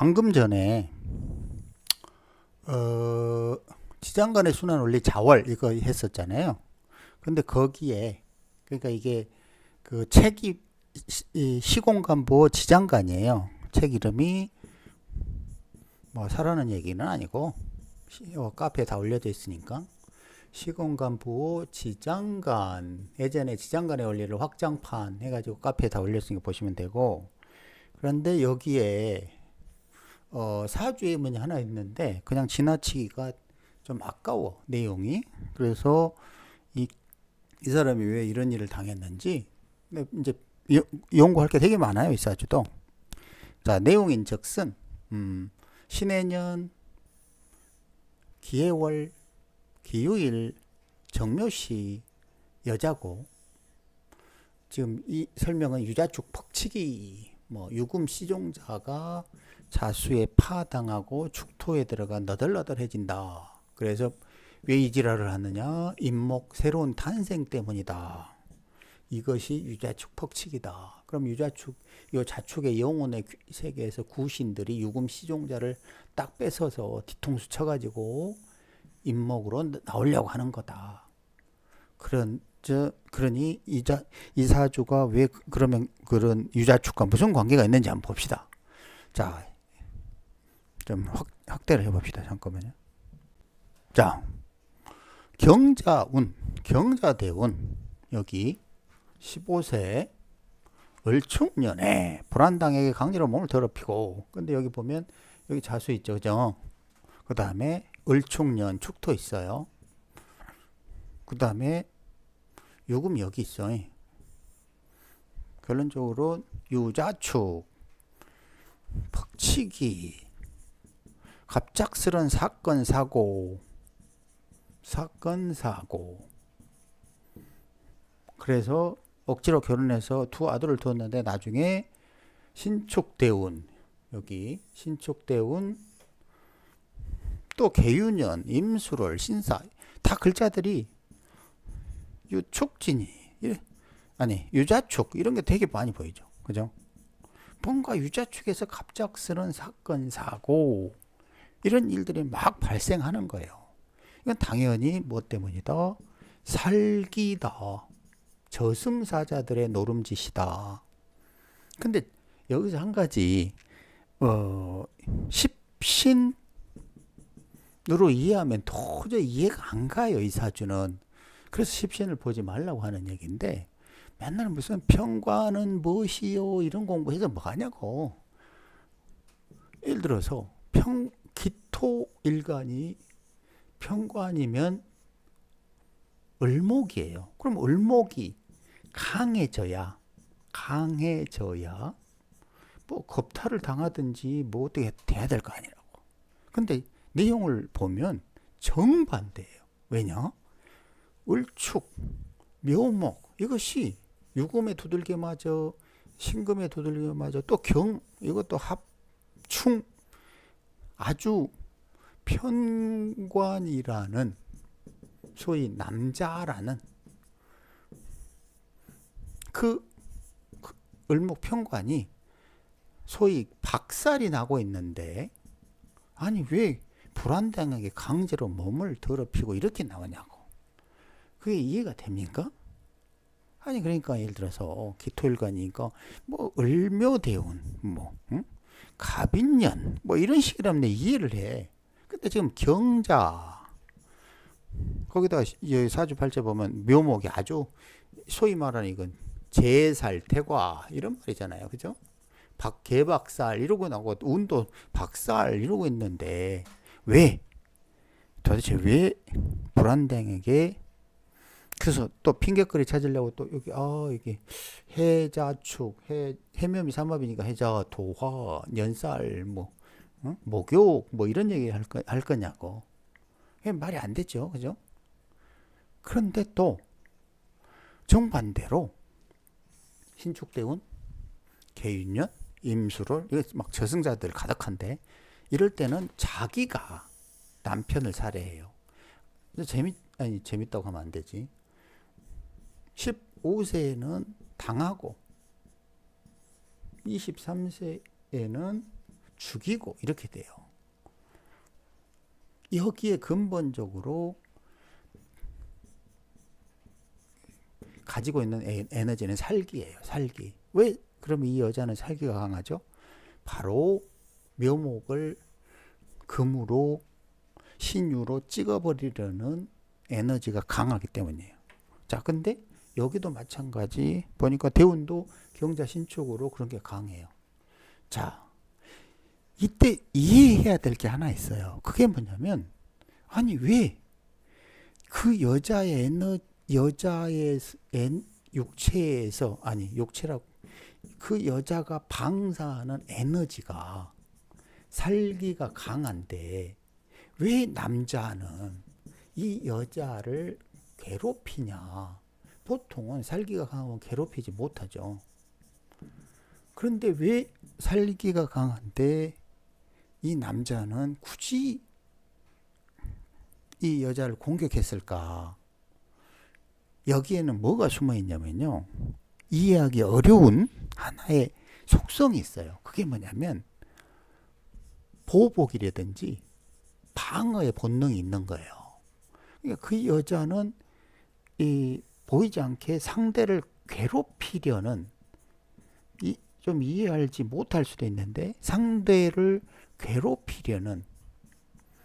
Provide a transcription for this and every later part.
방금 전에 어, 지장 간의 순환 원리 자월 이거 했었잖아요. 근데 거기에 그러니까 이게 그 책이 시- 이 시공간부 지장간이에요. 책 이름이 뭐 사라는 얘기는 아니고 시- 어, 카페에 다 올려져 있으니까 시공간부 지장간 예전에 지장간의 원리를 확장판 해가지고 카페에 다 올렸으니까 보시면 되고 그런데 여기에 어, 사주의 문이 하나 있는데 그냥 지나치기가 좀 아까워 내용이. 그래서 이, 이 사람이 왜 이런 일을 당했는지 근데 이제 여- 연구할 게 되게 많아요 이 사주도. 자 내용인즉슨 음, 신해년 기해월 기유일 정묘시 여자고 지금 이 설명은 유자축 퍽치기 뭐 유금 시종자가 자수에 파당하고 축토에 들어가 너덜너덜해진다. 그래서 왜 이 지랄을 하느냐? 임목 새로운 탄생 때문이다. 이것이 유자축 퍽치기다. 그럼 유자축 요 자축의 영혼의 귀- 세계에서 구신들이 유금 시종자를 딱 뺏어서 뒤통수 쳐가지고 임목으로 나오려고 하는 거다. 그런 저 그러니 이자 이사주가 왜 그- 그러면 그런 유자축과 무슨 관계가 있는지 한번 봅시다. 자, 좀 확, 확대를 해봅시다. 잠깐만요. 자, 경자운, 경자대운 여기 15세 을축년에 불안당에게 강제로 몸을 더럽히고 근데 여기 보면 여기 자수 있죠, 그죠? 그 다음에 을축년 축토 있어요. 그 다음에 요금 여기 있어. 결론적으로 유자축, 퍽치기, 갑작스런 사건 사고, 사건 사고. 그래서 억지로 결혼해서 두 아들을 두었는데 나중에 신축대운 여기 신축대운 또 개유년, 임수월, 신사 다 글자들이 유축진이 예, 아니 유자축 이런 게 되게 많이 보이죠. 그죠? 뭔가 유자축에서 갑작스런 사건 사고 이런 일들이 막 발생하는 거예요. 이건 당연히 뭐 때문이다? 살기다. 저승사자들의 노름짓이다. 근데 여기서 한 가지 어 십신으로 이해하면 도저히 이해가 안 가요, 이 사주는. 그래서 십신을 보지 말라고 하는 얘기인데 맨날 무슨 평관은 무엇이요 이런 공부해서 뭐 하냐고. 예를 들어서 평기 토 일간이 평관이면 을목이에요. 그럼 을목이 강해져야 강해져야 뭐 겁탈을 당하든지 뭐 어떻게 돼야 될 거 아니라고. 근데 내용을 보면 정반대예요. 왜냐? 을축, 묘목 이것이 유금에 두들겨 맞아, 신금에 두들겨 맞아, 또 경 이것도 합충 아주 편관이라는 소위 남자라는 그, 그 을목 편관이 소위 박살이 나고 있는데 아니 왜 불안당하게 강제로 몸을 더럽히고 이렇게 나오냐고 그게 이해가 됩니까? 아니 그러니까 예를 들어서 기토일관이니까 뭐 을묘대운 뭐 응? 갑인년 뭐 이런 식이라면 내 이해를 해 근데 지금 경자 거기다가 이 사주 팔자 보면 묘목이 아주 소위 말하는 이건 제살 태과 이런 말이잖아요. 그죠? 박 개박살 이러고 나고 운도 박살 이러고 있는데 왜? 도대체 왜 불안당에게 그래서 또 핑계거리 찾으려고 또 여기 아 여기 해자축 해 해묘미 삼합이니까 해자 도화 년살 뭐 어? 목욕 뭐 이런 얘기 할, 거, 할 거냐고. 그게 말이 안 되죠. 그죠? 그런데 또 정반대로 신축대운 개윤년 임수를 이거 막 저승자들 가득한데 이럴 때는 자기가 남편을 살해해요. 재밌 아니 재밌다고 하면 안 되지. 15세에는 당하고 23세에는 죽이고 이렇게 돼요. 여기에 근본적으로 가지고 있는 에- 에너지는 살기예요. 살기. 왜 그러면 이 여자는 살기가 강하죠? 바로 묘목을 금으로 신유로 찍어버리려는 에너지가 강하기 때문이에요. 자, 근데 여기도 마찬가지 보니까 대운도 경자 신축으로 그런 게 강해요. 자, 이때 이해해야 될 게 하나 있어요. 그게 뭐냐면 아니 왜 그 여자의 에너 여자의 엔, 육체에서 아니 육체라고 그 여자가 방사하는 에너지가 살기가 강한데 왜 남자는 이 여자를 괴롭히냐? 보통은 살기가 강하면 괴롭히지 못하죠. 그런데 왜 살기가 강한데 이 남자는 굳이 이 여자를 공격했을까? 여기에는 뭐가 숨어 있냐면요. 이해하기 어려운 하나의 속성이 있어요. 그게 뭐냐면 보복이라든지 방어의 본능이 있는 거예요. 그러니까 그 여자는 이 보이지 않게 상대를 괴롭히려는 이 좀 이해하지 못할 수도 있는데 상대를 괴롭히려는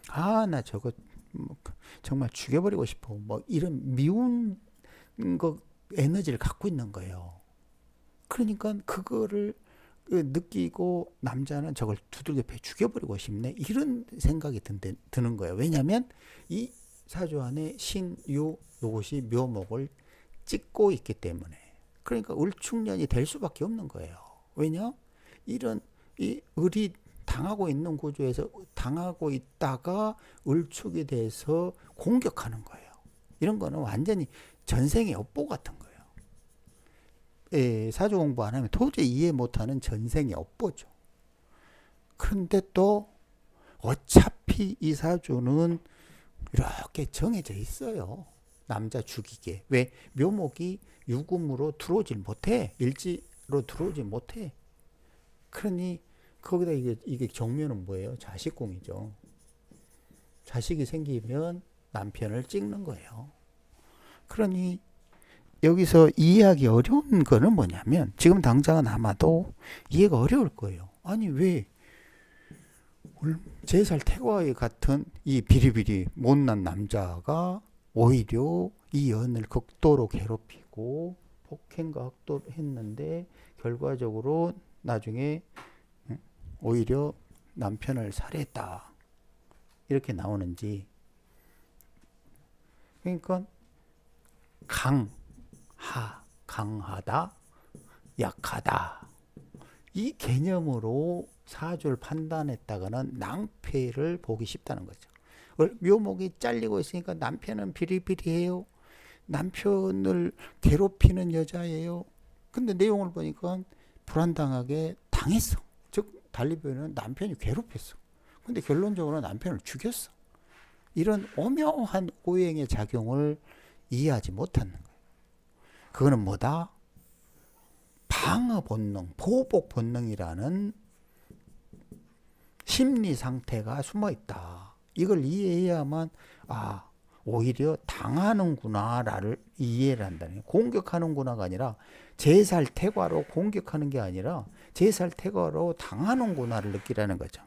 아 나 저거 뭐 정말 죽여버리고 싶어 뭐 이런 미운 거 에너지를 갖고 있는 거예요. 그러니까 그거를 그 느끼고 남자는 저걸 두들겨 패 죽여버리고 싶네 이런 생각이 든데, 드는 거예요. 왜냐하면 이 사주 안에 신유 요것이 묘목을 찍고 있기 때문에 그러니까 을축년이 될 수밖에 없는 거예요. 왜냐? 이런 이 을이 당하고 있는 구조에서 당하고 있다가 을축이 돼서 공격하는 거예요. 이런 거는 완전히 전생의 업보 같은 거예요. 예, 사주 공부 안 하면 도저히 이해 못하는 전생의 업보죠. 그런데 또 어차피 이 사주는 이렇게 정해져 있어요. 남자 죽이게. 왜? 묘목이 유금으로 들어오질 못해. 일지로 들어오지 못해. 그러니 거기다 이게 이게 정면은 뭐예요? 자식공이죠. 자식이 생기면 남편을 찍는 거예요. 그러니 여기서 이해하기 어려운 거는 뭐냐면 지금 당장은 아마도 이해가 어려울 거예요. 아니 왜 제살 태과와 같은 이 비리비리 못난 남자가 오히려 이 연을 극도로 괴롭히고 폭행과 학도를 했는데 결과적으로 나중에 오히려 남편을 살해했다 이렇게 나오는지 그러니까 강, 하, 강하다, 약하다. 이 개념으로 사주를 판단했다가는 낭패를 보기 쉽다는 거죠. 묘목이 잘리고 있으니까 남편은 비리비리해요. 남편을 괴롭히는 여자예요. 근데 내용을 보니까 불안당하게 당했어. 즉 달리 표현은 남편이 괴롭혔어. 근데 결론적으로 남편을 죽였어. 이런 오묘한 오행의 작용을 이해하지 못하는 거예요. 그거는 뭐다? 방어 본능, 보복 본능이라는 심리 상태가 숨어 있다. 이걸 이해해야만 아 오히려 당하는구나를 이해를 한다는 거예요. 공격하는구나가 아니라 제살 태과로 공격하는 게 아니라 제살 태과로 당하는구나를 느끼라는 거죠.